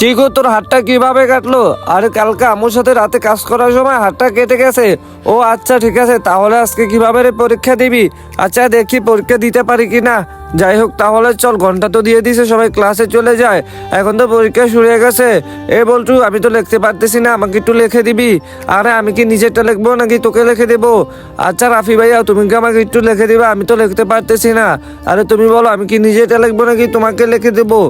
চিকু তোর হাতটা কীভাবে কাটলো? আর কালকে আমার সাথে রাতে কাজ করার সময় হাতটা কেটে গেছে। ও আচ্ছা ঠিক আছে, তাহলে আজকে কীভাবে রে পরীক্ষা দিবি? আচ্ছা দেখি পরীক্ষা দিতে পারি কি না। যাই হোক, তাহলে চল, ঘণ্টা তো দিয়ে দিছে সবাই ক্লাসে চলে যায়। এখন তো পরীক্ষা শুরু হয়ে গেছে। এ বলটু, আমি তো লিখতে পারতেছি না, আমাকে একটু লিখে দিবি? আরে, আমি কি নিজেরটা লিখব নাকি তোকে লিখে দেবো? আচ্ছা রাফি ভাইয়া, তুমি কি আমাকে একটু লিখে দিবা? আমি তো লিখতে পারতেছি না। আরে, তুমি বলো, আমি কি নিজেরটা লিখব নাকি তোমাকে লিখে দেবো?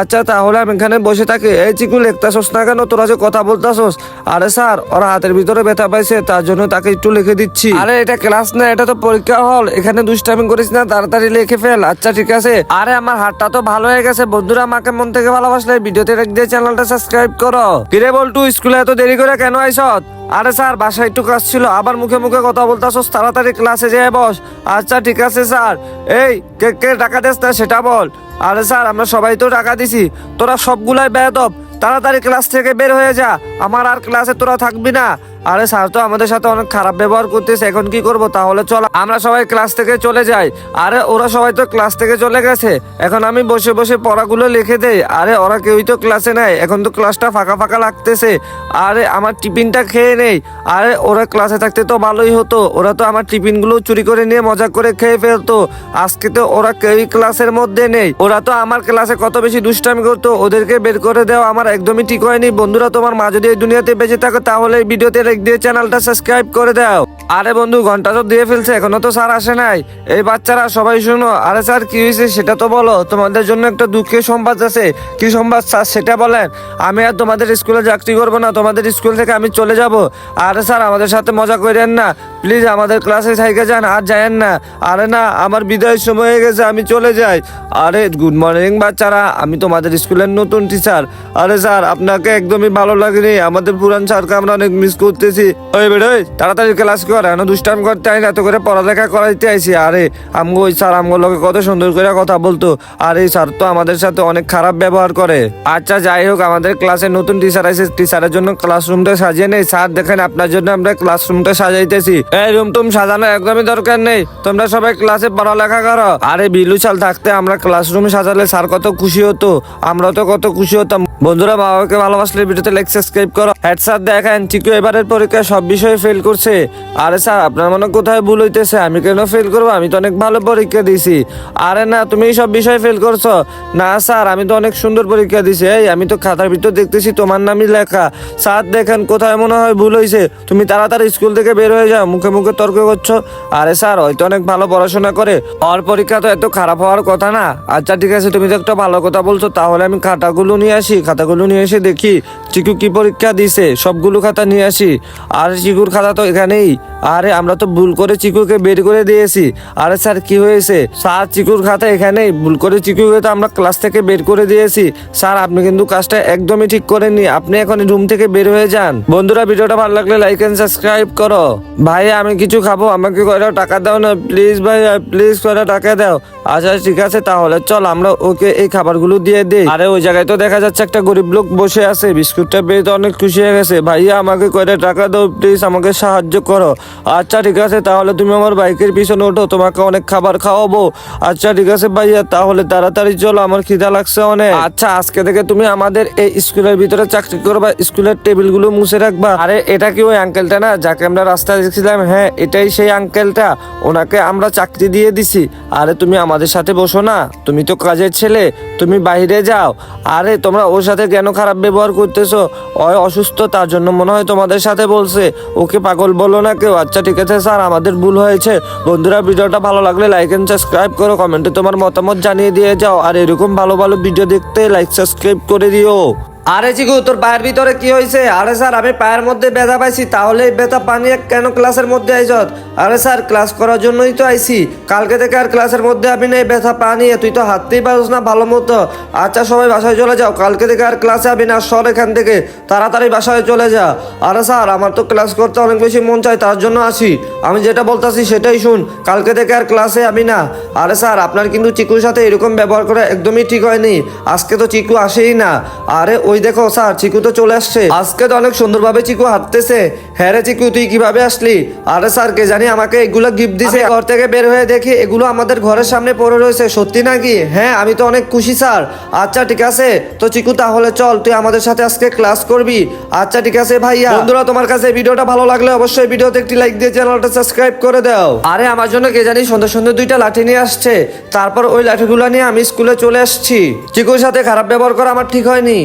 আচ্ছা তাহলে আমি এখানে বসে থাকি। এই চিকু, লিখতেছস না কেন? তোরা যে কথা বলতেছস। আরে, স্যার, ওরা হাতের ভিতরে ব্যথা পাইছে, তার জন্য তাকে একটু লিখে দিচ্ছি। আরে, এটা ক্লাস না, এটা তো পরীক্ষা হল। এখানে দুষ্টামি করিস না, তাড়াতাড়ি লিখে ফেল। আচ্ছা ঠিক আছে। আরে, আমার হাতটা তো ভালো হয়ে গেছে। বন্ধুরা, আমাকে মন থেকে ভালোবাসলে ভিডিওতে রেখ দিয়ে চ্যানেলটা সাবস্ক্রাইব করো। কিরে বলটু স্কুলে এত দেরি করে কেন আইসত? আরে স্যার, বাসায় একটু কাজ ছিল। আবার মুখে মুখে কথা বলতাছস, তাড়াতাড়ি ক্লাসে যেয়ে বস। আচ্ছা ঠিক আছে, স্যার। এই, কে কে টাকা দিস না, সেটা বল। আরে স্যার, আমরা সবাই তো টাকা দিছি। তোরা সবগুলাই বেয়াদব। তাড়াতাড়ি ক্লাস থেকে বের হয়ে যা। আমার আর ক্লাসে তোরা থাকবি না। আরে স্যার, তো আমাদের সাথে অনেক খারাপ ব্যবহার করতেছে, এখন কি করব? তাহলে চল, আমরা সবাই ক্লাস থেকে চলে যাই। আরে, ওরা সবাই তো ক্লাস থেকে চলে গেছে। এখন আমি বসে বসে পড়াগুলো লিখে দেই। আরে, ওরা কেউই তো ক্লাসে নাই। এখন তো ক্লাসটা ফাঁকা ফাঁকা লাগতেছে। আরে, আমার টিফিনটা খেয়ে নেই। আরে, ওরা ক্লাসে থাকতে তো ভালোই হতো। ওরা তো আমার টিফিনগুলো চুরি করে নিয়ে মজা করে খেয়ে ফেলতো। আজকে তো ওরা কেউই ক্লাসের মধ্যে নেই। ওরা তো আমার ক্লাসে কত বেশি দুষ্টামি করতো। ওদেরকে বের করে দেওয়া আমার একদমই ঠিক হয়নি। বন্ধুরা, তোমার মা যদি এই দুনিয়াতে বেঁচে থাকো, তাহলে এই ভিডিওতে লাইক দিয়ে চ্যানেলটা সাবস্ক্রাইব করে দাও। আরে বন্ধু, ঘণ্টা তো দিয়ে ফেলছে, এখনও তো স্যার আসে নাই। এই বাচ্চারা, সবাই শুনো। আরে স্যার, কি হয়েছে সেটা তো বলো। তোমাদের জন্য একটা দুঃখের সংবাদ আছে। কি সংবাদ, স্যার, সেটা বলেন। আমি আর তোমাদের স্কুলে চাকরি করব না। তোমাদের স্কুল থেকে আমি চলে যাব। আরে স্যার, আমাদের সাথে মজা করেন না। প্লিজ, আমাদের ক্লাসে থাইকে যান, আর যায়েন না। আরে না, আমার বিদায়ের সময় হয়ে গেছে, আমি চলে যাই। আরে, গুড মর্নিং বাচ্চারা, আমি তোমাদের স্কুলের নতুন টিচার। আরে স্যার, আপনাকে একদমই ভালো লাগেনি। আমাদের পুরান স্যারকে আমরা অনেক মিস করতেছি। ওই বেরোয় তাড়াতাড়ি ক্লাস কর। এখন দুষ্টাম করতে আই না এত করে পড়ালেখা করাইতে আইছি। আরে, আমগো ওই স্যার আমগো লোকে কত সুন্দর করে কথা বলতো। আর, এই স্যার তো আমাদের সাথে অনেক খারাপ ব্যবহার করে। আচ্ছা যাই হোক, আমাদের ক্লাসে নতুন টিচার আছে টিচারের জন্য ক্লাসরুমটা সাজিয়ে নেই। স্যার, দেখেন, আপনার জন্য আমরা ক্লাসরুমটা সাজাইতেছি। এই রুম টুম সাজানো একদমই দরকার নেই। তোমরা সবাই ক্লাসে পড়ালেখা করো। আরে বিলু চাল, থাকতে আমরা ক্লাসরুম সাজালে স্যার কত খুশি হতো। আমরা তো কত খুশি হতাম। বন্ধুরা, বাবাকে ভালোবাসলে ভিডিওতে লাইক সাবস্ক্রাইব করো। হেড স্যার দেখেন চিকু এবারের পরীক্ষায় সব বিষয়ে ফেল করছে। আরে স্যার, আপনার মনে কোথায় ভুল হইতেছে? আমি কেন ফেল করব? আমি তো অনেক ভালো পরীক্ষা দিছি। আরে না, তুমি সব বিষয়ে ফেল করছ। না স্যার, আমি তো অনেক সুন্দর পরীক্ষা দিছি। এই, আমি তো খাতার ভিতর দেখতেছি, তোমার নামই লেখা। স্যার, দেখেন কোথায় মনে হয় ভুল হয়েছে তুমি তাড়াতাড়ি স্কুল থেকে বের হয়ে যাও, মুখে মুখে তর্ক করছ। আরে স্যার হয়তো অনেক ভালো পড়াশোনা করে। ওর পরীক্ষা তো এত খারাপ হওয়ার কথা না। আচ্ছা ঠিক আছে, তুমি তো একটা ভালো কথা বলছো, তাহলে আমি খাতাগুলো নিয়ে আসি। খাতাগুলো নিয়ে এসে দেখি, চিকু কি পরীক্ষা দিছে? সবগুলো খাতা নিয়ে আসি। আর চিকুর খাতা তো এখানেই। আরে, আমরা তো ভুল করে চিকুকে বের করে দিয়েছি। আরে স্যার, কি হয়েছে? স্যার, চিকুর খাতা এখানেই। ভুল করে চিকুকে তো আমরা ক্লাস থেকে বের করে দিয়েছি। স্যার, আপনি কিন্তু কাজটা একদমই ঠিক করেননি। আপনি এখন রুম থেকে বের হয়ে যান। বন্ধুরা, ভিডিওটা ভালো লাগলে লাইক এন্ড সাবস্ক্রাইব করো। ভাই, আমি কিছু খাব। আমাকে কয়টা টাকা দাও না? প্লিজ ভাই প্লিজ কয়টা টাকা দাও? আচ্ছা ঠিক আছে, তাহলে চল, আমরা ওকে এই খাবারগুলো দিয়ে দিই। আরে, ওই জায়গায় তো দেখা যাচ্ছে একটা গরিব লোক বসে আছে। বিস্কুটটা পেয়ে তো অনেক খুশি হয়ে গেছে। ভাইয়া, আমাকে কয়টা টাকা দাও? প্লিজ আমাকে সাহায্য করো। আচ্ছা ঠিক আছে, তাহলে তুমি আমার বাইকের পিছনে ওঠো, তোমাকে অনেক খাবার খাওয়াবো। আচ্ছা ঠিক আছে ভাইয়া, তাহলে তাড়াতাড়ি চলো, আমার খিদা লাগছে অনেক। আচ্ছা আজকে থেকে তুমি আমাদের এই স্কুলের ভিতরে চাকরি করবা, স্কুলের টেবিলগুলো মুছে রাখবা। আরে, এটা কি ওই আঙ্কেলটা না, যাকে আমরা রাস্তায় দেখছিলাম? হ্যাঁ এটাই সেই আঙ্কেলটা ওনাকে আমরা চাকরি দিয়ে দিছি। আরে, তুমি আমাদের সাথে বসো না, তুমি তো কাজের ছেলে তুমি বাইরে যাও। আরে, তোমরা ওর সাথে কেন খারাপ ব্যবহার করতেছো? ওই অসুস্থ, তার জন্য মনে হয় তোমাদের সাথে বলছে। ওকে পাগল বলো না কেউ। আচ্ছা ঠিক আছে স্যার, আমাদের ভুল হয়েছে। বন্ধুরা, ভিডিওটা ভালো লাগলে লাইক এন্ড সাবস্ক্রাইব করো। কমেন্টে তোমার মতামত জানিয়ে দিয়ে যাও। আর এরকম ভালো ভালো ভিডিও দেখতে লাইক সাবস্ক্রাইব করে দিও। আরে চিকু তোর পায়ের ভিতরে কি হয়েছে? আরে স্যার, আমি পায়ের মধ্যে ব্যথা পাইছি। তাহলে ব্যথা পানি কেন ক্লাসের মধ্যে আইছত আরে স্যার ক্লাস করার জন্যই তো আইছি। কালকে থেকে আর ক্লাসের মধ্যে আমি নেই, ব্যথা পানি তুই তো হাঁটতেই পারছ না ভালো মতো। আচ্ছা সবাই বাসায় চলে যাও। কালকে থেকে আর ক্লাসে আবি না, সর এখান থেকে। তাড়াতাড়ি বাসায় চলে যা। আরে স্যার, আমার তো ক্লাস করতে অনেক বেশি মন চায়, তার জন্য আসি। আমি যেটা বলতাছি সেটাই শুন। কালকে থেকে আর ক্লাসে আমি না। আরে স্যার, আপনার কিন্তু চিকুর সাথে এরকম ব্যবহার করা একদমই ঠিক হয়নি। আজকে তো চিকু আসেই না। আরে, ওই দেখো স্যার, চিকু তো চলে আসছে। আজকে তো অনেক সুন্দরভাবে চিকু হাঁটতেছে। হ্যাঁ রে চিকু, তুই কীভাবে আসলি? আরে স্যার, কে জানি আমাকে এগুলো গিফট দিছে ঘর থেকে বের হয়ে দেখি এগুলো আমাদের ঘরের সামনে পড়ে রয়েছে। সত্যি নাকি? হ্যাঁ আমি তো অনেক খুশি স্যার। আচ্ছা ঠিক আছে। তো চিকু তাহলে চল তুই আমাদের সাথে আজকে ক্লাস করবি। আচ্ছা ঠিক আছে ভাইয়া। বন্ধুরা তোমার কাছে ভিডিওটা ভালো লাগলে অবশ্যই ভিডিওতে একটি লাইক দিয়ে চ্যানেলটা সাবস্ক্রাইব করে দাও। আরে আমার জন্য কে জানি সুন্দর সুন্দর দুইটা লাঠি নিয়ে আসছে। তারপর ওই লাঠিগুলো নিয়ে আমি স্কুলে চলে আসছি। চিকুর সাথে খারাপ ব্যবহার করা আমার ঠিক হয়নি।